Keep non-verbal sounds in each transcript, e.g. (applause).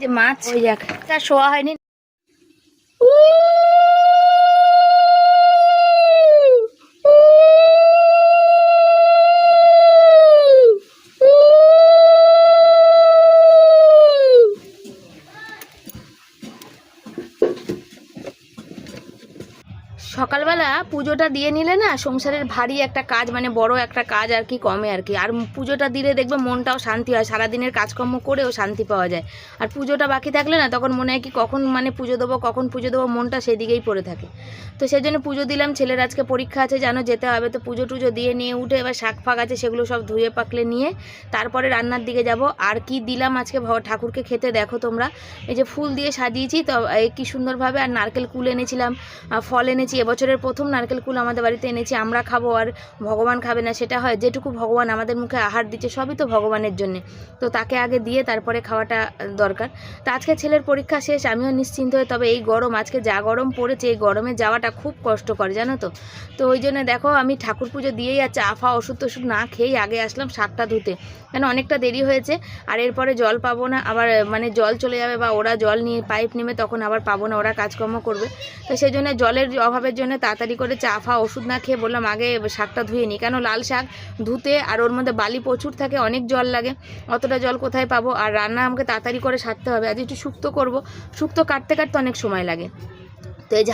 যে মাছ ওই যাক তা শোয়া হয়নি। পুজোটা দিয়ে নিলে না সংসারের ভারী একটা কাজ মানে বড় একটা কাজ আর কি কমে আর কি। আর পুজোটা দিলে দেখবে মনটাও শান্তি হয়, সারাদিনের কাজকর্ম করেও শান্তি পাওয়া যায়। আর পুজোটা বাকি থাকলে না তখন মনে হয় কি কখন মানে পুজো দেবো, কখন পুজো দেবো, মনটা সেদিকেই পড়ে থাকে। তো সেই জন্য পুজো দিলাম, ছেলের আজকে পরীক্ষা আছে, জানো যেতে হবে। তো পুজো টুজো দিয়ে নিয়ে উঠে এবার শাক ফাক আছে, সেগুলো সব ধুয়ে পাকলে নিয়ে তারপরে রান্নার দিকে যাব। আর কি দিলাম আজকে ঠাকুরকে খেতে দেখো তোমরা। এই যে ফুল দিয়ে সাজিয়েছি, তো কি সুন্দরভাবে আর নারকেল কুল এনেছিলাম ফল এনেছি। এবছরের প্রথম নারকেল কুল আমাদের বাড়িতে এনেছি, আমরা খাব আর ভগবান খাবে না, সেটা হয় যেটুকু ভগবান আমাদের মুখে আহার দিচ্ছে, সবই তো ভগবানের জন্যে। তো তাকে আগে দিয়ে তারপরে খাওয়াটা দরকার। তো আজকে ছেলের পরীক্ষা শেষ, আমিও নিশ্চিন্ত হয়ে, তবে এই গরম, আজকে যা গরম পড়েছে, এই গরমে যাওয়াটা খুব কষ্টকর, জানো তো। তো ওই জন্য দেখো, আমি ঠাকুর পুজো দিয়েই যাচ্ছি আফা ওষুধ টষুধ না খেয়েই আগে আসলাম শাকটা ধুতে। কেন, অনেকটা দেরি হয়েছে, আর এরপরে জল পাবো না, আবার মানে জল চলে যাবে বা ওরা জল নিয়ে পাইপ নেবে, তখন আবার পাবো না, ওরা কাজকর্ম করবে। তো সেই জন্য জলের অভাবের জন্য তাড়াতাড়ি করে চা ফা ওষুধ না খেয়ে বললাম, আগে শাকটা ধুয়ে নিই কেন লাল শাক ধুতে আর ওর মধ্যে বালি প্রচুর থাকে, অনেক জল লাগে। অতটা জল কোথায় পাবো? আর রান্না আমাকে তাড়াতাড়ি করে সারতে হবে। আজ একটু শুক্তো করব। শুক্তো কাটতে কাটতে অনেক সময় লাগে। তো এই যে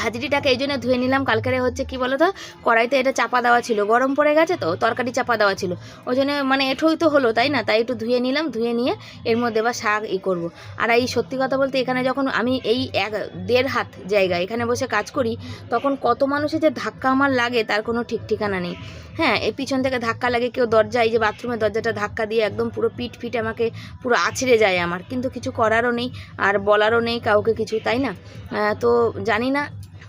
এই জন্য ধুয়ে নিলাম। কালকেরে হচ্ছে কি বলো তো কড়াইতে এটা চাপা দেওয়া ছিল। গরম পড়ে গেছে তো তরকারি চাপা দেওয়া ছিল। ওই জন্য মানে এঠোই তো হলো, তাই না? তাই একটু ধুয়ে নিলাম, ধুয়ে নিয়ে এর মধ্যে বা শাক ই করব। আর এই সত্যি কথা বলতে এখানে যখন আমি এই এক দেড় হাত জায়গা এখানে বসে কাজ করি, তখন কত মানুষের যে ধাক্কা আমার লাগে তার কোনো ঠিক ঠিকানা নেই। হ্যাঁ এই পিছন থেকে ধাক্কা লাগে, কেউ দরজা এই যে বাথরুমের দরজাটা ধাক্কা দিয়ে একদম পুরো পিট ফিট আমাকে পুরো আছড়ে যায় আমার। কিন্তু কিছু করারও নেই, আর বলারও নেই কাউকে কিছু, তাই না? তো জানি না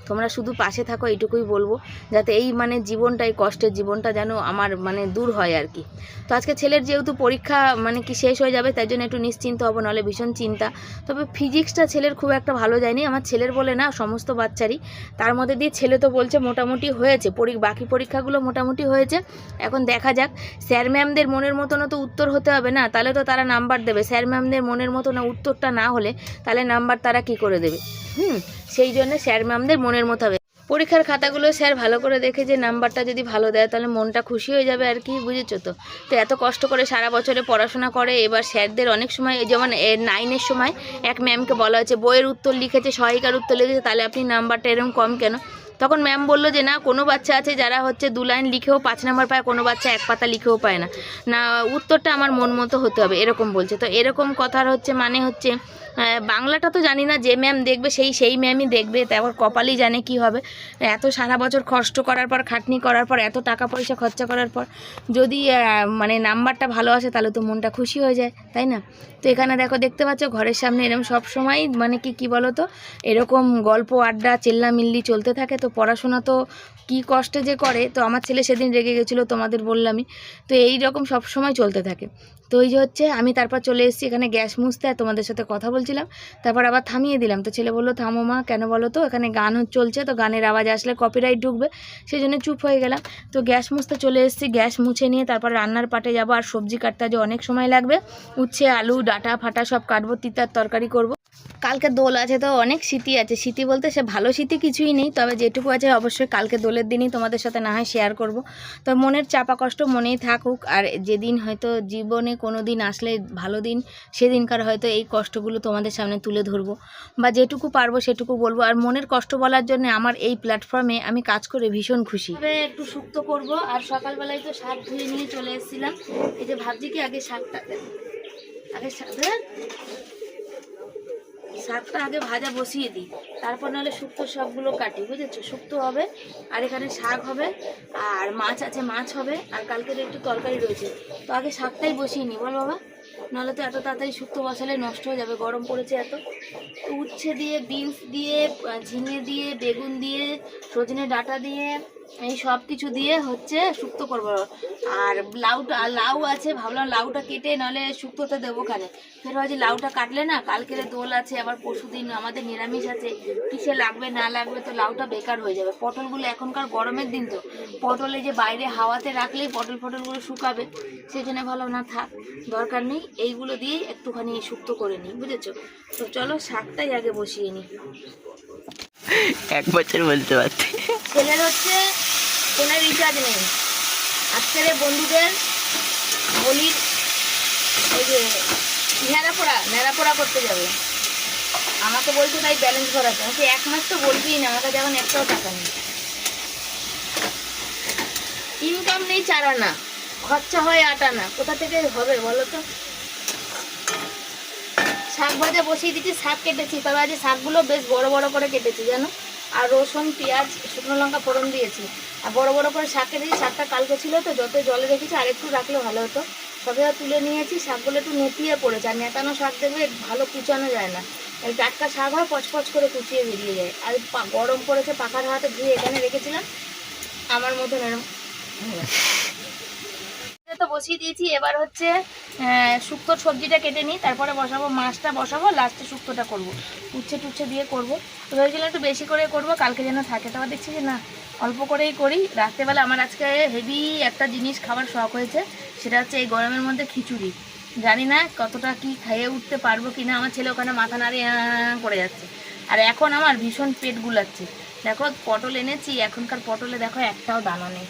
তোমরা শুধু পাশে থাকো, এইটুকুই বলব। যাতে এই মানে জীবনটা, এই কষ্টের জীবনটা যেন আমার মানে দূর হয় আর কি। তো আজকে ছেলের যেহেতু পরীক্ষা মানে কি শেষ হয়ে যাবে, তাই জন্য একটু নিশ্চিন্ত হব নাহলে ভীষণ চিন্তা। তবে ফিজিক্সটা ছেলের খুব একটা ভালো যায়নি। আমার ছেলের বলে না, সমস্ত বাচ্চারই। তার মধ্যে দিয়ে ছেলে তো বলছে মোটামুটি হয়েছে বাকি পরীক্ষাগুলো মোটামুটি হয়েছে। এখন দেখা যাক। স্যার ম্যামদের মনের মতনও তো উত্তর হতে হবে না, তাহলে তো তারা নাম্বার দেবে। স্যার ম্যামদের মনের মতো না উত্তরটা না হলে, তাহলে নাম্বার তারা কি করে দেবে? হুম সেই জন্য স্যার ম্যামদের মনের মতো হবে। পরীক্ষার খাতাগুলো স্যার ভালো করে দেখে যে নাম্বারটা যদি ভালো দেয়, তাহলে মনটা খুশি হয়ে যাবে আর কি, বুঝেছ তো? তো এত কষ্ট করে সারা বছরে পড়াশোনা করে, এবার স্যারদের অনেক সময় যেমন নাইনের সময় এক ম্যামকে বলা হয়েছে, বইয়ের উত্তর লিখেছে, সহায়িকার উত্তর লিখেছে, তাহলে আপনি নাম্বারটা এরকম কম কেন? তখন ম্যাম বলল যে, না, কোনো বাচ্চা আছে যারা হচ্ছে দু লাইন লিখেও পাঁচ নাম্বার পায়, কোনো বাচ্চা এক পাতা লিখেও পায় না। না, উত্তরটা আমার মন মতো হতে হবে, এরকম বলছে। তো এরকম কথার হচ্ছে মানে হচ্ছে বাংলাটা তো জানি না, যে ম্যাম দেখবে সেই সেই ম্যামই দেখবে তারপর কপালই জানে কি হবে। এত সারা বছর কষ্ট করার পর, খাটনি করার পর, এত টাকা পয়সা খরচা করার পর, যদি মানে নাম্বারটা ভালো আসে, তাহলে তো মনটা খুশি হয়ে যায়, তাই না? তো এখানে দেখো, দেখতে পাচ্ছ, ঘরের সামনে এরকম সব সময় মানে কি কি বলো তো এরকম গল্প, আড্ডা, চিল্লামিল্লি চলতে থাকে, তো পড়াশোনা তো কি কষ্টে যে করে, তো আমার ছেলে সেদিন রেগে গেছিল, তোমাদের বললামই। তো এই রকম সব সময় চলতে থাকে। তো এই যে হচ্ছে, আমি তারপর চলে এসেছি এখানে গ্যাস মুছতে, আর তোমাদের সাথে কথা বলছিলাম। তারপর আবার থামিয়ে দিলাম। তো ছেলে বলল, থামো মা, কেন বলো তো? এখানে গান চলছে, তো গানের আওয়াজ আসলে কপিরাইট ঢুকবে। সেই জন্য চুপ হয়ে গেলাম। তো গ্যাস মুছতে চলে এসেছি। গ্যাস মুছে নিয়ে তারপর রান্নার পাটে যাব। আর সবজি কাটতে যে অনেক সময় লাগবে। উচ্ছে, আলু, ডাটা, ফাটা সব কাটবো, তিতার তরকারি করব। কালকে দোল আছে তো, অনেক স্মৃতি আছে। স্মৃতি বলতে সে ভালো স্মৃতি কিছুই নেই, তবে যেটুকু আছে অবশ্যই কালকে দোলের দিনই তোমাদের সাথে না হয় শেয়ার করব। তো মনের চাপা কষ্ট মনেই থাকুক, আর যেদিন হয়তো জীবনে কোনো দিন আসলে ভালো দিন, সেদিনকার হয়তো এই কষ্টগুলো তোমাদের সামনে তুলে ধরবো বা যেটুকু পারব সেটুকু বলব আর মনের কষ্ট বলার জন্য আমার এই প্ল্যাটফর্মে আমি কাজ করে ভীষণ খুশি একটু সুক্ত করব আর সকালবেলায় তো শাক ধুয়ে নিয়ে চলে এসেছিলাম এই যে ভাবছি কি আগে শাকটা। আগে শাক দেন। শাকটা আগে ভাজা বসিয়ে দিই। তারপর নাহলে শুক্তো সবগুলো কাটি, বুঝেছ? শুক্তো হবে, আর এখানে শাক হবে, আর মাছ আছে, মাছ হবে, আর কালকের একটু তরকারি রয়েছে। তো আগে শাকটাই বসিয়ে নিই, বল বাবা। নাহলে তো এত তাড়াতাড়ি শুক্তো বসালে নষ্ট হয়ে যাবে, গরম পড়েছে এত। তো উচ্ছে দিয়ে, বিনস দিয়ে ঝিঙে দিয়ে, বেগুন দিয়ে, সজনে ডাঁটা দিয়ে এই সব কিছু দিয়ে হচ্ছে শুক্তো করব। আর লাউটা, লাউ আছে, ভাবলাম লাউটা কেটে নাহলে শুক্তোতে দেবো কানে। ফের ভাবছি লাউটা কাটলে না, কালকের দোল আছে, আবার পরশু দিন আমাদের নিরামিষ আছে, কিসে লাগবে, না লাগবে, তো লাউটা বেকার হয়ে যাবে। পটলগুলো এখনকার গরমের দিন তো, পটলে যে বাইরে হাওয়াতে রাখলেই পটল ফটলগুলো শুকাবে সেই জন্য ভালো না থাক, দরকার নেই, এইগুলো দিয়ে একটুখানি শুক্তো করে নিই, বুঝেছ? তো চলো শাকটাই আগে বসিয়ে নিই। এক বছর বলতে পারছি। ছেলের হচ্ছে ফোনের রিচার্জ নেই। আজকের বন্ধুদের বলির ওই যে ন্যাড়াপোড়া ন্যাড়াপোড়া করতে যাবে। আমাকে বলছে তাই ব্যালেন্স ভরাতে। আমাকে এক মাস তো বলবিই না, আমার কাছে এখন একটাও টাকা নেই। ইনকাম নেই চার আনা, খরচা হয় আট আনা। কোথা থেকে হবে বলো তো? শাক ভাজা বসিয়ে দিচ্ছি শাক কেটেছি। তবে আজ শাকগুলো বেশ বড় বড় করে কেটেছি, জানো? আর রসুন, পেঁয়াজ, শুকনো লঙ্কা ফোড়ন দিয়েছি। আর বড় বড় করে শাক কেটেছি, শাকটা কালকে ছিল তো, যত জলে রেখেছি, আর একটু রাখলে ভালো হতো। সবে তুলে নিয়েছি, শাকগুলো একটু নেতিয়ে পড়েছে। আর নেতানো শাক দেখবে ভালো কুচানো যায় না। টাটকা শাক হয়, পচপচ করে কুচিয়ে বেরিয়ে যায়। আর গরম পড়েছে, পাখার হাতে ধুয়ে এখানে রেখেছিলাম। আমার মতন এরকম তো বসিয়ে দিয়েছি। এবার হচ্ছে আহ, শুক্তোর সবজিটা কেটে নিই তারপরে বসাবো মাছটা বসাবো লাস্টে শুক্তোটা করব। উচ্ছে টুচ্ছে দিয়ে করব। তো ভেবেছিলাম একটু বেশি করে করব কালকে যেন থাকে। তারপর দেখছি যে না অল্প করেই করি। রাত্রেবেলা আমার আজকে হেভি একটা জিনিস খাবার শখ হয়েছে সেটা হচ্ছে এই গরমের মধ্যে খিচুড়ি। জানি না কতটা কি খাইয়ে উঠতে পারব কি না আমার ছেলে ওখানে মাথা নাড়িয়ে আহ করে যাচ্ছে। আর এখন আমার ভীষণ পেট গুলাচ্ছে। দেখো পটল এনেছি এখনকার পটলে দেখো একটাও দানা নেই।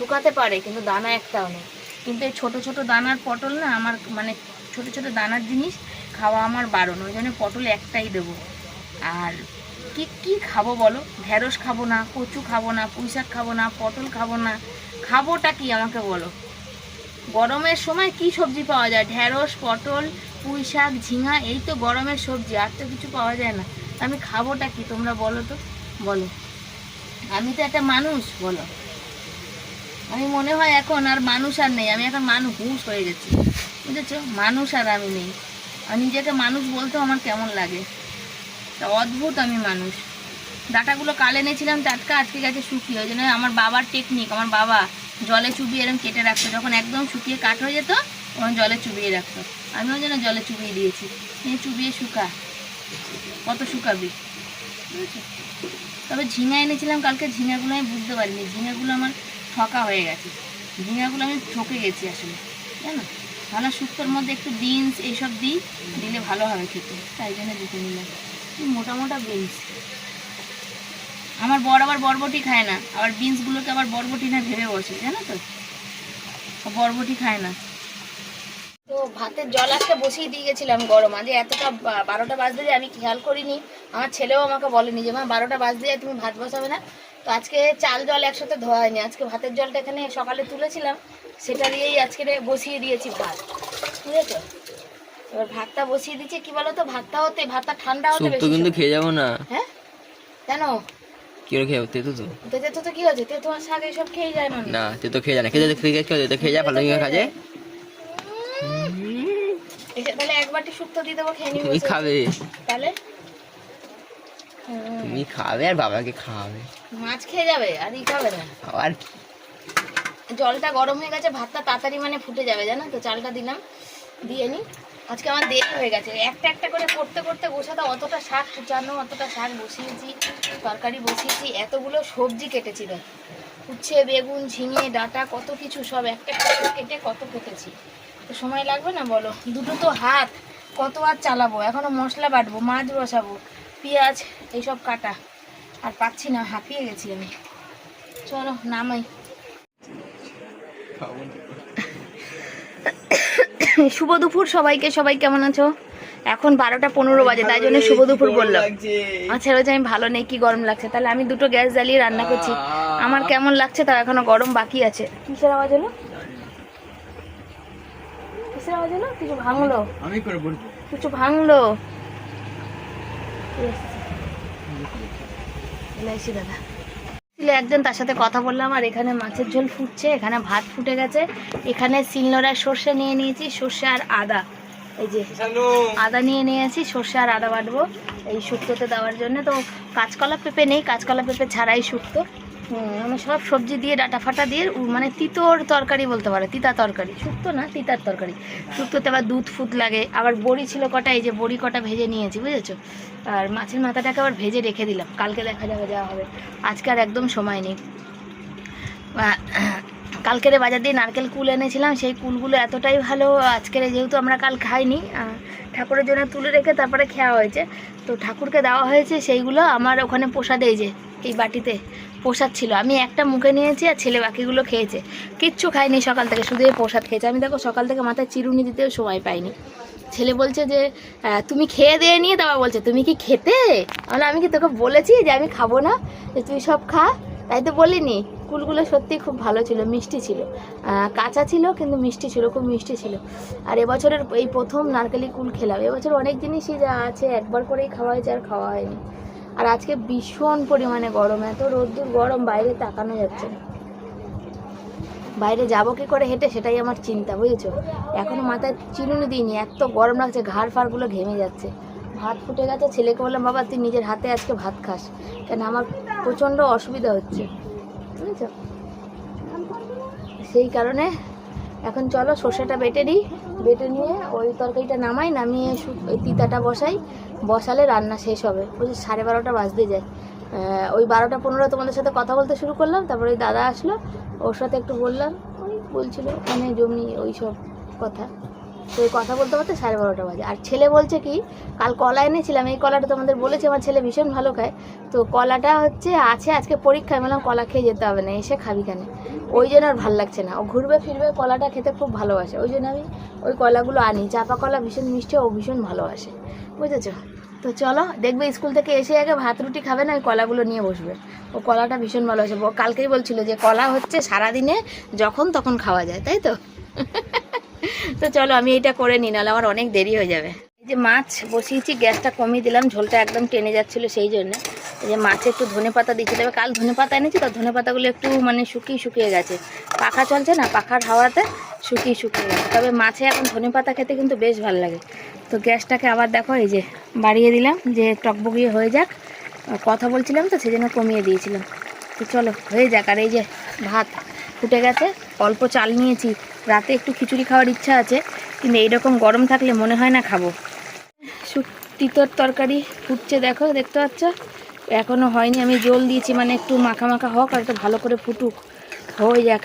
শুকাতে পারে, কিন্তু দানা একটাও নেই। কিন্তু এই ছোটো ছোটো দানার পটল না আমার মানে ছোটো ছোটো দানার জিনিস খাওয়া আমার বারণ, ওই জন্য পটল একটাই দেবো। আর কি কি খাব বলো? ঢেঁড়স খাব না, কচু খাব না পুঁই শাক খাব না, পটল খাব না, খাবোটা কি আমাকে বলো? গরমের সময় কি সবজি পাওয়া যায়? ঢেঁড়স, পটল পুঁই শাক ঝিঙা, এই তো গরমের সবজি, আর তো কিছু পাওয়া যায় না। আমি খাবোটা কি তোমরা বলো তো? বলো। আমি তো একটা মানুষ, বলো। আমি মনে হয় এখন আর মানুষ আর নেই, আমি এখন মানুষ হয়ে গেছি। বুঝেছ? মানুষ আর আমি নেই। আর নিজেকে মানুষ বলতেও আমার কেমন লাগে? অদ্ভুত আমি মানুষ। ডাটাগুলো কাল এনেছিলাম টাটকা, আজকে গেছে শুকিয়ে। ওই জন্য আমার বাবার টেকনিক আমার বাবা জলে চুবিয়ে এরকম কেটে রাখতো। যখন একদম শুকিয়ে কাঠ হয়ে যেত, তখন জলে চুবিয়ে রাখতো। আমিও যেন জলে চুবিয়ে দিয়েছি। নিয়ে চুবিয়ে শুকা। কত শুকাবি? তবে ঝিঙা এনেছিলাম, কালকে ঝিঙাগুলো আমি বুঝতে পারিনি। ঝিঙাগুলো আমার ঠকা হয়ে গেছে। ঝিঙাগুলো আমি ঠকে গেছি আসলে, জানো? ভালো শুক্তোর মধ্যে একটু বিনস এইসব দিই, দিলে ভালো হবে খেতে, তাই জন্য দিতে নিলাম। মোটা মোটা বিনস। আমার বর আবার বরবটি খায় না, আবার বিনসগুলোকে আবার বরবটি না ভেবে বসে, জানো তো? বরবটি খায় না। তো ভাতের জল আজকে বসিয়ে দিয়ে গেছিলাম গরম, আজ এতটা বারোটা বাজতে যায়, আমি খেয়াল করিনি। আমার ছেলেও আমাকে বলেনি যে, মা, বারোটা বাজতে যায়, তুমি ভাত বসাবে না। তো আজকে চাল জল একসাথে ধোয়া হয়নি। আজকে ভাতের জলটা এখানে সকালে তুলেছিলাম সেটা দিয়েই আজকে বসিয়ে দিয়েছি ভাত। বুঝেছ? এবার ভাতটা বসিয়ে দিচ্ছি কি বলো তো ভাতটা হতে ভাতটা ঠান্ডা হতে বেশি কিন্তু খেয়ে যাব না। হ্যাঁ? কেন? কি খেয়ে তেতো তো। তেতে তো তো কি শাক এইসব খেয়ে যায় না না তেতো খেয়ে যায় না। খেয়ে খেয়ে খেয়ে তেতো খেয়ে যায় ভালো করে খাজে তাহলে এক বাটি শুক্তো দিয়ে দেবো খেয়ে নিবি খাবে। তাহলে? তুমি খাবে আর বাবাকে খাওয়াবে। মাছ খেয়ে যাবে আর ই খাবে না। আর জলটা গরম হয়ে গেছে ভাতটা তাড়াতাড়ি মানে ফুটে যাবে জানো তো? চালটা দিলাম দিয়ে নি। আজকে আমার দেরি হয়ে গেছে। একটা একটা করে করতে করতে বসাতে অতটা শাক কুচানো অতটা শাক বসিয়েছি তরকারি বসিয়েছি এতগুলো সবজি কেটেছি দেখ উচ্ছে বেগুন ঝিঙে ডাঁটা কত কিছু সব একটা একটা কেটে কত কেটেছি। তো সময় লাগবে না বলো? দুটো তো হাত কত আর চালাবো? এখনও মশলা বাটবো মাছ বসাবো। পেঁয়াজ এইসব কাটা। আর পাচ্ছি না হাঁপিয়ে গেছি আমি। চলো নামাই। শুভ দুপুর সবাইকে সবাই কেমন আছো? এখন বারোটা পনেরো বাজে তাই জন্য শুভ দুপুর বললাম। আচ্ছা রোজ আমি ভালো নেই কি গরম লাগছে? তাহলে আমি দুটো গ্যাস জ্বালিয়ে রান্না করছি। আমার কেমন লাগছে তার এখনও গরম বাকি আছে। কিসের আওয়াজ হলো? কিসের আওয়াজ হলো? কিছু ভাঙলো। কিছু ভাঙলো। এলাইছি দাদা। ছিল একজন তার সাথে কথা বললাম আর এখানে মাছের ঝোল ফুটছে এখানে ভাত ফুটে গেছে। এখানে শিলনোড়ায় সর্ষে নিয়ে নিয়েছি সর্ষে আর আদা। এই যে আদা নিয়ে নিয়েছি সর্ষে আর আদা বাটবো এই শুক্তোতে দেওয়ার জন্য। তো কাঁচকলা পেঁপে নেই কাঁচকলা পেঁপে ছাড়াই শুক্তো। মানে সব সবজি দিয়ে ডাটা ফাটা দিয়ে মানে তিতোর তরকারি বলতে পারে তিতা তরকারি। শুক্তো না তিতার তরকারি। শুক্তোতে আবার দুধ ফুট লাগে আবার বড়ি ছিল কটা এই যে বড়ি কটা ভেজে নিয়েছি বুঝেছ? আর মাছের মাথাটাকে আবার ভেজে রেখে দিলাম। কালকে দেখা যাবে, যাওয়া হবে। আজকে আর একদম সময় নেই। কালকের বাজার দিয়ে নারকেল কুল এনেছিলাম, সেই কুলগুলো এতটাই ভালো, আজকের যেহেতু আমরা কাল খাইনি ঠাকুরের জন্য তুলে রেখে তারপরে খাওয়া হয়েছে। তো ঠাকুরকে দেওয়া হয়েছে সেইগুলো আমার ওখানে এই যে, এই বাটিতে প্রসাদ ছিল। আমি একটা মুখে নিয়েছি আর ছেলে বাকিগুলো খেয়েছে। কিচ্ছু খাইনি সকাল থেকে, শুধু এই প্রসাদ খেয়েছে। আমি দেখো সকাল থেকে মাথায় চিরুনি দিতেও সময় পাইনি। ছেলে বলছে যে তুমি খেয়ে দিয়ে নিয়ে তারপর বলছে, তুমি কি খেতে? আমি আমি কি তোকে বলেছি যে আমি খাব না? যে তুই সব খা। তাই তো বলিনি। কুলগুলো সত্যি খুব ভালো ছিল, মিষ্টি ছিল। কাঁচা ছিল, কিন্তু মিষ্টি ছিল, খুব মিষ্টি ছিল। আর এবছরের এই প্রথম নারকেলি কুল খেলাম। এবছর অনেক জিনিসই যা আছে, একবার করেই খাওয়া হয়েছে, আর খাওয়া হয়নি। আর আজকে ভীষণ পরিমাণে গরম, এত রোদ্দুর গরম, বাইরে তাকানো যাচ্ছে না। বাইরে যাব কি করে হেঁটে সেটাই আমার চিন্তা, বুঝেছ? এখনও মাথায় চিরুনি দিইনি, এত গরম লাগছে, ঘাড় ফাড়গুলো ঘেমে যাচ্ছে। ভাত ফুটে গেছে, ছেলেকে বললাম, বাবা, তুই নিজের হাতে আজকে ভাত খাস। কেন, আমার প্রচণ্ড অসুবিধা হচ্ছে, বুঝেছ? সেই কারণে এখন চলো সর্ষেটা বেটে নিই, বেটে নিয়ে ওই তরকারিটা নামাই, নামিয়ে তিতাটা বসাই, বসালে রান্না শেষ হবে বুঝলি সাড়ে বারোটা বাজতে যায়। ওই বারোটা পনেরো তোমাদের সাথে কথা বলতে শুরু করলাম, তারপরে ওই দাদা আসলো, ওর সাথে একটু বললাম, ওই বলছিল মানে জমি, ওই সব কথা। তো কথা বলতে বলতে সাড়ে বারোটা বাজে। আর ছেলে বলছে কি, কাল কলা এনেছিলাম, এই কলাটা তোমাদের বলেছে, আমার ছেলে ভীষণ ভালো খায়। তো কলাটা হচ্ছে, আছে আজকে পরীক্ষায়, বললাম কলা খেয়ে যেতে হবে না, এসে খাবি কেন? ওই জন্য আর ভালো লাগছে না। ও ঘুরবে, ফিরবে, কলাটা খেতে খুব ভালোবাসে। ওই জন্য আমি ওই কলাগুলো আনি। চাপা কলা ভীষণ মিষ্টি, ও ভীষণ ভালোবাসে। বুঝেছ? তো চলো, দেখবে স্কুল থেকে এসে আগে ভাত, রুটি খাবে না ওই কলাগুলো নিয়ে বসবে। ও কলাটা ভীষণ ভালো ও কালকেই বলছিল যে কলা হচ্ছে সারাদিনে যখন তখন খাওয়া যায়, তাই তো? (laughs) তো চলো, আমি এটা করে নিই, নাহলে আমার অনেক দেরি হয়ে যাবে। যে মাছ বসিয়েছি, গ্যাসটা কমিয়ে দিলাম, ঝোলটা একদম টেনে যাচ্ছিল সেই জন্য। যে মাছে একটু ধনে পাতা দিচ্ছি তবে কাল ধনে পাতা এনেছি, তো ধনে পাতাগুলো একটু মানে শুকিয়ে শুকিয়ে গেছে। পাখা চলছে না, পাখার হাওয়াতে শুকিয়ে শুকিয়ে গেছে। তবে মাছে এখন ধনে পাতা খেতে কিন্তু বেশ ভালো লাগে। তো গ্যাসটাকে আবার দেখো, এই যে বাড়িয়ে দিলাম, যে টকবগিয়ে হয়ে যাক। কথা বলছিলাম তো সেই জন্য কমিয়ে দিয়েছিলাম। তো চলো, হয়ে যাক। আর এই যে ভাত ফুটে গেছে, অল্প চাল নিয়েছি। রাতে একটু খিচুড়ি খাওয়ার ইচ্ছা আছে, কিন্তু এইরকম গরম থাকলে মনে হয় না খাব। তিতর তরকারি ফুটছে, দেখো, দেখতে পাচ্ছ? এখনও হয়নি, আমি জল দিয়েছি মানে একটু মাখা মাখা হোক, আর একটু ভালো করে ফুটুক। হয়ে যাক,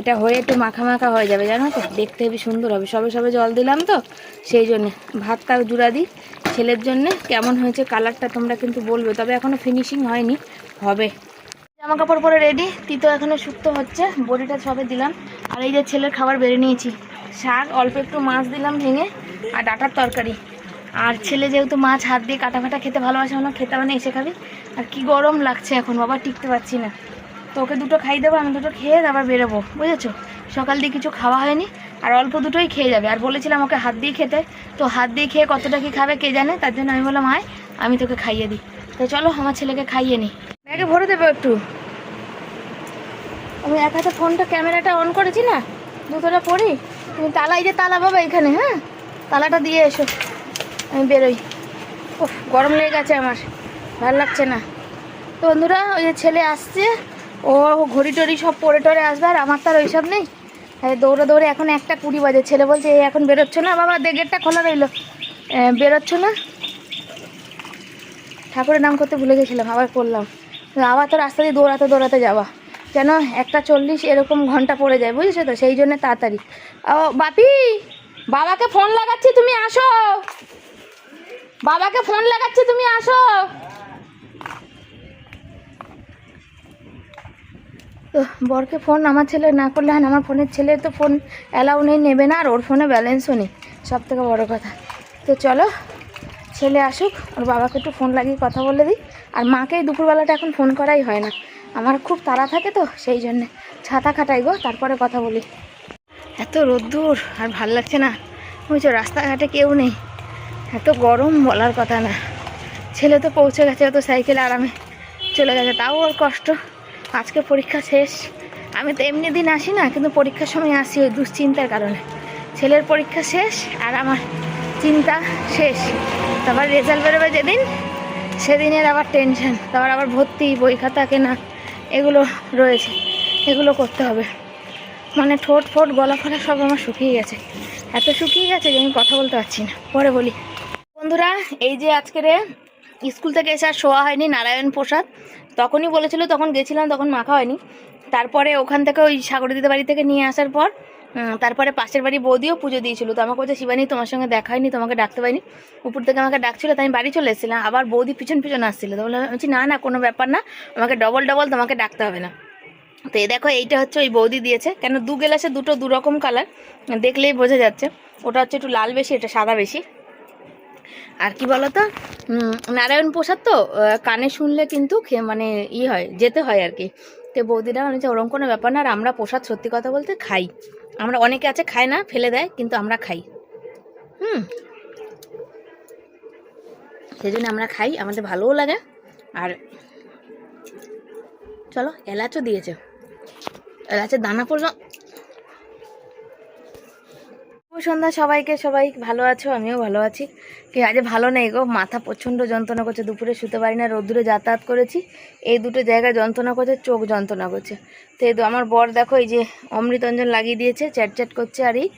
এটা হয়ে একটু মাখা মাখা হয়ে যাবে, জানো তো? দেখতে হেবি সুন্দর হবে, সবে সবে জল দিলাম তো, সেই জন্যে। ভাতটা জুড়া দিই, ছেলের জন্যে। কেমন হয়েছে কালারটা তোমরা কিন্তু বলবে, তবে এখনও ফিনিশিং হয়নি, হবে। জামা কাপড় পরে রেডি তিতো এখনও শুক্তো হচ্ছে, বড়িটা সবে দিলাম। আর এই যে ছেলের খাবার বেড়ে নিয়েছি, শাক, অল্প একটু মাছ দিলাম ভেঙে, আর ডাটার তরকারি। আর ছেলে যেহেতু মাছ হাত দিয়ে কাটা ফাটা খেতে ভালোবাসে না খেতে মানে এসে খাবি। আর কি গরম লাগছে এখন, বাবা টিকতে পারছি না। তো ওকে দুটো খাই দেবো, আমি দুটো খেয়ে তারপর বেরোবো, বুঝেছ? সকাল দিয়ে কিছু খাওয়া হয়নি, আর অল্প দুটোই খেয়ে যাবে। আর বলেছিলাম ওকে হাত দিয়ে খেতে, তো হাত দিয়ে খেয়ে কতটা কি খাবে কে জানে, তার জন্য আমি বললাম, আয়, আমি তোকে খাইয়ে দিই। তো চলো, আমার ছেলেকে খাইয়ে নিই। ব্যাগে ভরে দেবো একটু। আমি এক হাতে ফোনটা, ক্যামেরাটা অন করেছি না দুটোটা পরি, তুমি তালাই যে তালা বাবা এখানে হ্যাঁ? তালাটা দিয়ে এসো। আমি বেরোই। ও গরম লেগে গেছে আমার। ভালো লাগছে না। তো বন্ধুরা, ওই যে ছেলে আসছে, ও ঘড়ি টড়ি সব পরে টরে আসবে, আর আমার তো আর ওইসব নেই। দৌড়ে দৌড়ে এখন একটা কুড়ি বাজে। ছেলে বলছে, এই এখন বেরোচ্ছ না? বাবা গেটটা খোলা রইল। বেরোচ্ছ না? ঠাকুরের নাম করতে ভুলে গেছিলাম, আবার করলাম। আবার তো রাস্তা দিয়ে দৌড়াতে দৌড়াতে যাওয়া। যেন একটা চল্লিশ এরকম ঘণ্টা পড়ে যায়, বুঝেছ তো? সেই জন্য তাড়াতাড়ি। ও, বাপি! বাবাকে ফোন লাগাচ্ছি, তুমি আসো। বাবাকে ফোন লাগাচ্ছি, তুমি আসো। বরকে ফোন, আমার ছেলে না করলে হয় আমার ফোনের ছেলে তো ফোন অ্যালাউ নেই, নেবে না, আর ওর ফোনে ব্যালেন্সও নেই। সব থেকে বড়ো কথা। তো চলো, ছেলে আসুক, ওর বাবাকে একটু ফোন লাগিয়ে কথা বলে দিই। আর মাকে দুপুরবেলাটা এখন ফোন করাই হয় না। আমার খুব তাড়া থাকে তো, সেই জন্যে। ছাতা খাটাই গো, তারপরে কথা বলি। এত রোদ্দুর, আর ভালো লাগছে না। বুঝছ রাস্তাঘাটে কেউ নেই। এত গরম বলার কথা না। ছেলে তো পৌঁছে গেছে তো সাইকেলে আরামে চলে গেছে, তাও ওর কষ্ট। আজকে পরীক্ষা শেষ। আমি তো এমনি দিন আসি না, কিন্তু পরীক্ষার সময় আসি ওই দুশ্চিন্তার কারণে। ছেলের পরীক্ষা শেষ আর আমার চিন্তা শেষ। তারপর রেজাল্ট বেরোবে যেদিন, সেদিনের আবার টেনশন তারপর আবার ভর্তি, বই খাতা কেনা, এগুলো রয়েছে। এগুলো করতে হবে। মানে ঠোঁট ফোট, গলা ফলা সব আমার শুকিয়ে গেছে। এত শুকিয়ে গেছে যে আমি কথা বলতে পারছি না। পরে বলি। বন্ধুরা, এই যে আজকের স্কুল থেকে এসে আর শোয়া হয়নি নারায়ণ প্রসাদ। তখনই বলেছিল, তখন গেছিলাম, তখন মাখা হয়নি। তারপরে ওখান থেকে ওই সাগর দিদি বাড়ি থেকে নিয়ে আসার পর তারপরে পাশের বাড়ি বৌদিও পুজো দিয়েছিল। তো আমাকে বলছে, শিবানী, তোমার সঙ্গে দেখা হয়নি, তোমাকে ডাকতে পারিনি। উপর থেকে আমাকে ডাকছিল, তাই আমি বাড়ি চলে এসেছিলাম। আবার বৌদি পিছন পিছন আসছিল। তো বললাম না না, কোনো ব্যাপার না। আমাকে ডবল ডবল তোমাকে ডাকতে হবে না। তো এই দেখো, এইটা হচ্ছে ওই বৌদি দিয়েছে। কেন, দু গেলাসে দুটো দু রকম কালার দেখলেই বোঝা যাচ্ছে। ওটা হচ্ছে একটু লাল বেশি, এটা সাদা বেশি। আর কি বলতো নারায়ণ প্রসাদ তো কানে শুনলে কিন্তু মানে ই হয়, যেতে হয় আর কি। তো বৌদিরা বলেছে ওরকম কোনো ব্যাপার না, আর আমরা প্রসাদ সত্যি কথা বলতে খাই। আমরা অনেকে আছে, খায় না, ফেলে দেয়, কিন্তু আমরা খাই। হুম। সেই জন্য আমরা খাই, আমাদের ভালোও লাগে। আর চলো, এলাচও দিয়েছে। সন্ধ্যা সবাইকে, সবাই ভালো আছো? আমিও ভালো আছি। কি আজ ভালো নেই গো? মাথা প্রচণ্ড যন্ত্রণা করছে। দুপুরে শুতে পারি না, রোদ্দুরে যাতায়াত করেছি। এই দুটো জায়গায় যন্ত্রণা করছে, চোখ যন্ত্রণা করছে। তো এই আমার বর দেখো, এই যে অমৃতঞ্জন লাগিয়ে দিয়েছে চ্যাট চ্যাট করছে আর এই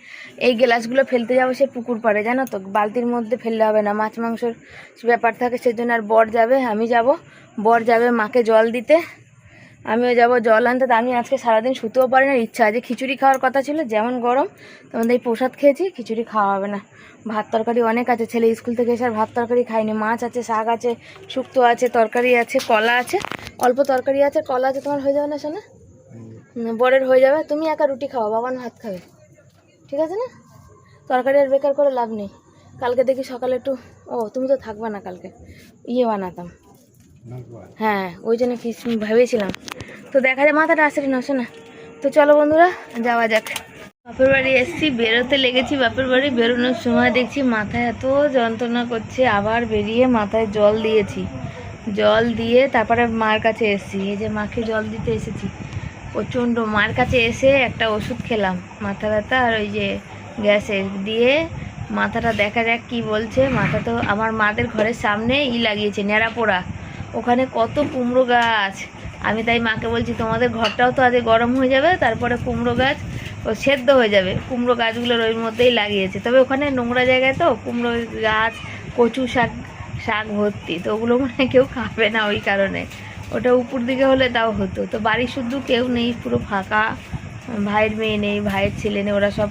এই গ্লাসগুলো ফেলতে যাব সে পুকুর পাড়ে, জানো তো? বালতির মধ্যে ফেললে হবে না, মাছ মাংসর ব্যাপার থাকে, সেজন্য আর বর যাবে, আমি যাব। বর যাবে মাকে জল দিতে। আমিও যাব জল আনতে তা আমি আজকে সারাদিন শুতেও পারি না। ইচ্ছা আছে খিচুড়ি খাওয়ার কথা ছিল যেমন গরম তোমাদের এই প্রসাদ খেয়েছি খিচুড়ি খাওয়া হবে না। ভাত তরকারি অনেক আছে ছেলে স্কুল থেকে এসে আর ভাত তরকারি খাইনি। মাছ আছে শাক আছে শুক্তো আছে তরকারি আছে কলা আছে অল্প তরকারি আছে কলা আছে তোমার হয়ে যাবে না শোনা বরের হয়ে যাবে তুমি একা রুটি খাও বাবান ভাত খাবে। ঠিক আছে না? তরকারি আর বেকার করে লাভ নেই। কালকে দেখি সকালে একটু ও তুমি তো থাকবে না কালকে। ইয়ে বানাতাম। হ্যাঁ ওই জন্য কি ভেবেছিলাম। তো দেখা যায়, মাথাটা আসে না। শোনা তো চলো বন্ধুরা, যাওয়া যাক। বাপের বাড়ি এসেছি, বেরোতে লেগেছি, বাপের বাড়ি বেরোনোর সময় দেখছি মাথায় এত যন্ত্রণা করছে, আবার বেরিয়ে মাথায় জল দিয়েছি। জল দিয়ে তারপরে মার কাছে এসেছি। এই যে মাকে জল দিতে এসেছি। প্রচণ্ড মার কাছে এসে একটা ওষুধ খেলাম, মাথা ব্যথা আর ওই যে গ্যাসের। দিয়ে মাথাটা দেখা যাক কি বলছে। মাথা তো আমার মাদের ঘরের সামনে ই লাগিয়েছে ন্যাড়া পোড়া ওখানে কত কুমড়ো গাছ। আমি তাই মাকে বলছি তোমাদের ঘরটাও তো আজ গরম হয়ে যাবে তারপরে কুমড়ো গাছ ও সেদ্ধ হয়ে যাবে। কুমড়ো গাছগুলোর ওই মধ্যেই লাগিয়েছে। তবে ওখানে নোংরা জায়গায় তো কুমড়ো গাছ কচু শাক শাক ভর্তি তো ওগুলো মানে কেউ খাবে না ওই কারণে। ওটা উপর দিকে হলে তাও হতো। তো বাড়ি শুদ্ধ কেউ নেই পুরো ফাঁকা। ভাইয়ের মেয়ে নেই ভাইয়ের ছেলে নেই ওরা সব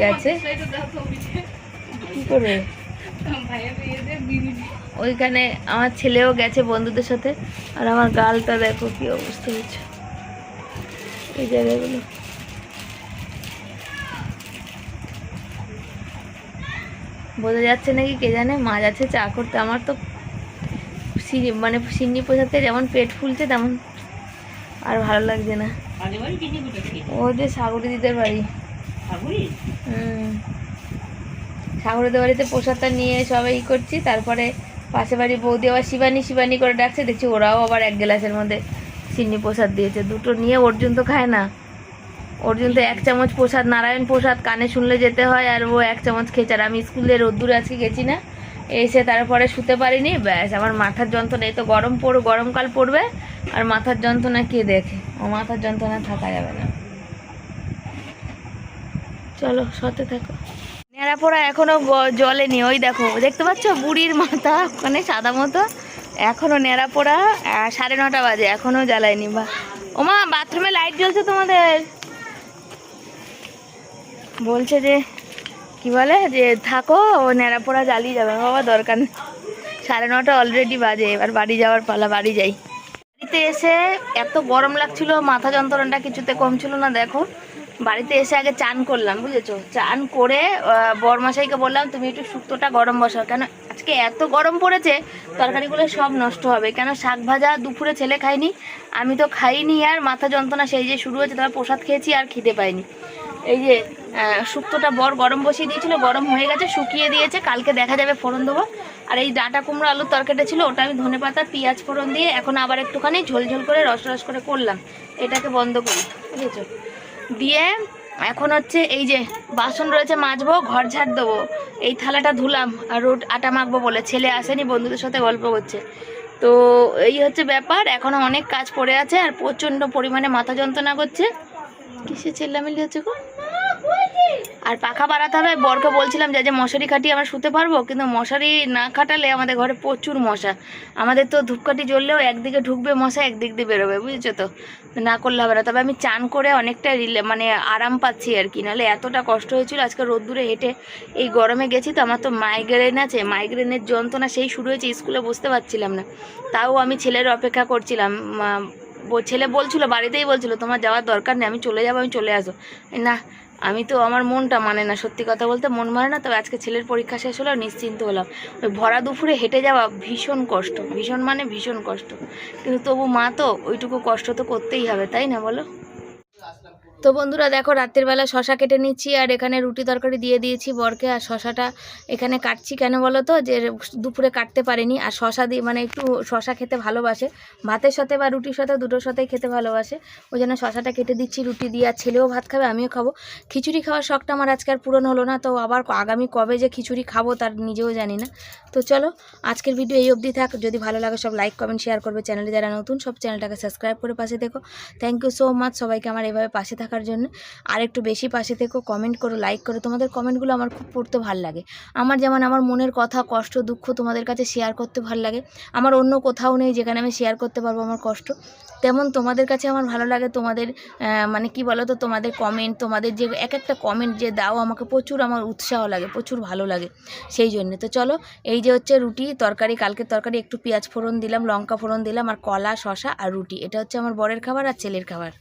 গেছে। কী করে? ওইখানে আমার ছেলেও গেছে বন্ধুদের সাথে। আর আমার গালটা দেখো কি অবস্থা হয়েছে। এই জায়গাগুলো। বোঝা যাচ্ছে নাকি কে জানে মাছ আছে চা করতে। আমার তো মানে সিন্নি পোষাতে যেমন পেট ফুলছে তেমন আর ভালো লাগছে না। ওদের সাগরি দিদের বাড়ি। হুম। সাগরদের বাড়িতে প্রসাদটা নিয়ে সবাই করছি তারপরে পাশে বাড়ি বৌদি আবার শিবানী শিবানী করে ডাকছে, দেখছি ওরাও আবার এক গ্লাসের মধ্যে চিনি প্রসাদ দিয়েছে। দুটো নিয়ে অর্জুন তো খায় না। অর্জুন তো এক চামচ প্রসাদ, নারায়ণ প্রসাদ, কানে শুনলে যেতে হয়, আর ও এক চামচ খেয়েছে আর আমি স্কুলে রোদ্দুরে আজকে গেছি না, এসে তারপরে শুতে পারিনি, ব্যাস, আমার মাথার যন্ত্রণা, এই তো গরম পড়ো গরমকাল পড়বে, আর মাথার যন্ত্রণা কে দেখে? ও মাথার যন্ত্রণা থাকা যাবে না। চলো সতে থাকো। নেড়াপোড়া এখনও গ- জলেনি ওই দেখো, দেখতে পাচ্ছ? বুড়ির মাথা ওখানে সাদা মতো। এখনও ন্যাড়া পোড়া সাড়ে নটা বাজে, এখনও জ্বালায়নি, বা ওমা বাথরুমে লাইট জ্বলছে তোমাদের। বলছে যে, কি বলে? যে, থাকো, ও ন্যাড়া পোড়া জ্বালিয়ে যাবে। বাবা, দরকার সাড়ে নটা অলরেডি বাজে, এবার বাড়ি যাওয়ার পালা, বাড়ি যাই। বাড়িতে এসে এত গরম লাগছিল, মাথা যন্ত্রণাটা কিছুতে কম ছিল না, দেখো। বাড়িতে এসে আগে চান করলাম বুঝেছ? চান করে আহ, বরমশাইকে বললাম তুমি একটু শুক্তোটা গরম বসাও। কেন আজকে এত গরম পড়েছে তরকারিগুলো সব নষ্ট হবে। কেন শাক ভাজা দুপুরে ছেলে খাইনি আমি তো খাইনি আর মাথা যন্ত্রণা সেই যে শুরু হয়েছে তারপর প্রসাদ খেয়েছি আর খিদে পাইনি। এই যে শুক্তোটা বর গরম বসিয়ে দিয়েছিল গরম হয়ে গেছে শুকিয়ে দিয়েছে কালকে দেখা যাবে ফোড়ন দেবো। আর এই ডাটা কুমড়ো আলুর তরকারিটা ছিল ওটা আমি ধনে পাতা পেঁয়াজ ফোড়ন দিয়ে এখন আবার একটুখানি ঝোল ঝোল করে রস রস করে করলাম। এটাকে বন্ধ করি বুঝেছ? দিয়ে এখন হচ্ছে এই যে বাসন রয়েছে মাজবো, ঘর ঝাড় দেবো। এই থালাটা ধুলাম আর রোড আটা মাখবো বলে। ছেলে আসেনি, বন্ধুদের সাথে গল্প করছে। তো এই হচ্ছে ব্যাপার এখনও অনেক কাজ পড়ে আছে আর প্রচণ্ড পরিমাণে মাথা যন্ত্রণা করছে। কিসে চেল্লামিল্লি হচ্ছে গো? আর পাখা বাড়াতে হবে, বরকে বলছিলাম যে মশারি খাটিয়ে আমরা শুতে পারব, কিন্তু মশারি না খাটালে আমাদের ঘরে প্রচুর মশা। আমাদের তো ধূপকাঠি জ্বললেও একদিকে ঢুকবে মশা, একদিক দিয়ে বেরোবে, বুঝেছ তো? না করলে হবে না। তবে আমি চান করে অনেকটা রিলে মানে আরাম পাচ্ছি আর কি। নাহলে এতটা কষ্ট হয়েছিল, আজকে রোদ্দুরে হেঁটে এই গরমে গেছি, তো আমার তো মাইগ্রেন আছে। মাইগ্রেনের যন্ত্রণা সেই শুরু হয়েছে, স্কুলে বসতে পারছিলাম না। তাও আমি ছেলের অপেক্ষা করছিলাম ছেলে বলছিল, বাড়িতেই বলছিল, তোমার যাওয়ার দরকার নেই, আমি চলে যাব, আমি চলে আসো না আমি তো আমার মনটা মানে না, সত্যি কথা বলতে মন মানে না, তবে আজকে ছেলের পরীক্ষা শেষ হলো নিশ্চিন্ত হলাম। ওই ভরা দুপুরে হেঁটে যাওয়া ভীষণ কষ্ট, ভীষণ মানে ভীষণ কষ্ট। কিন্তু তবু মা তো ওইটুকু কষ্ট তো করতেই হবে, তাই না বলো? তো বন্ধুরা দেখো, রাতের বেলা শশা কেটে নিচ্ছি আর এখানে রুটি তরকারি দিয়ে দিয়েছি বরকে। আর শশাটা এখানে কাটছি কেন বলো তো? যে দুপুরে কাটতে পারিনি। আর শশা দিয়ে মানে একটু শশা খেতে ভালোবাসে। ভাতের সাথে বা রুটির সাথে দুটোর সাথেই খেতে ভালোবাসে। ওই জন্য শশাটা কেটে দিচ্ছি, রুটি দিয়ে। আর ছেলেও ভাত খাবে, আমিও খাব। খিচুড়ি খাওয়ার শখটা আমার আজকে আর পূরণ হলো না। তো আবার আগামী কবে যে খিচুড়ি খাব তার নিজেও জানি না। তো চলো, আজকের ভিডিও এই অবধি থাক। যদি ভালো লাগে সব লাইক, কমেন্ট শেয়ার করবে। চ্যানেলে যারা নতুন, সব চ্যানেলটাকে সাবস্ক্রাইব করে পাশে দেখো থ্যাংক ইউ সো মাচ সবাইকে আমার এভাবে পাশে থাকার জন্য। আর একটু বেশি পাশে থেকেও কমেন্ট করো লাইক করো। তোমাদের কমেন্টগুলো আমার খুব পড়তে ভালো লাগে। আমার যেমন আমার মনের কথা, কষ্ট, দুঃখ তোমাদের কাছে শেয়ার করতে ভালো লাগে। আমার অন্য কোথাও নেই যেখানে আমি শেয়ার করতে পারব আমার কষ্ট। তেমন তোমাদের কাছে আমার ভালো লাগে তোমাদের মানে কি বলো তো তোমাদের কমেন্ট তোমাদের যে এক একটা কমেন্ট যে দাও, আমাকে প্রচুর আমার উৎসাহ লাগে, প্রচুর ভালো লাগে। সেই জন্য। তো চলো, এই যে হচ্ছে রুটি, তরকারি, কালকে তরকারি, একটু পেঁয়াজ ফোড়ন দিলাম, লঙ্কা ফোড়ন দিলাম, আর কলা শশা আর রুটি। এটা হচ্ছে আমার বরের খাবার আর ছেলের খাবার।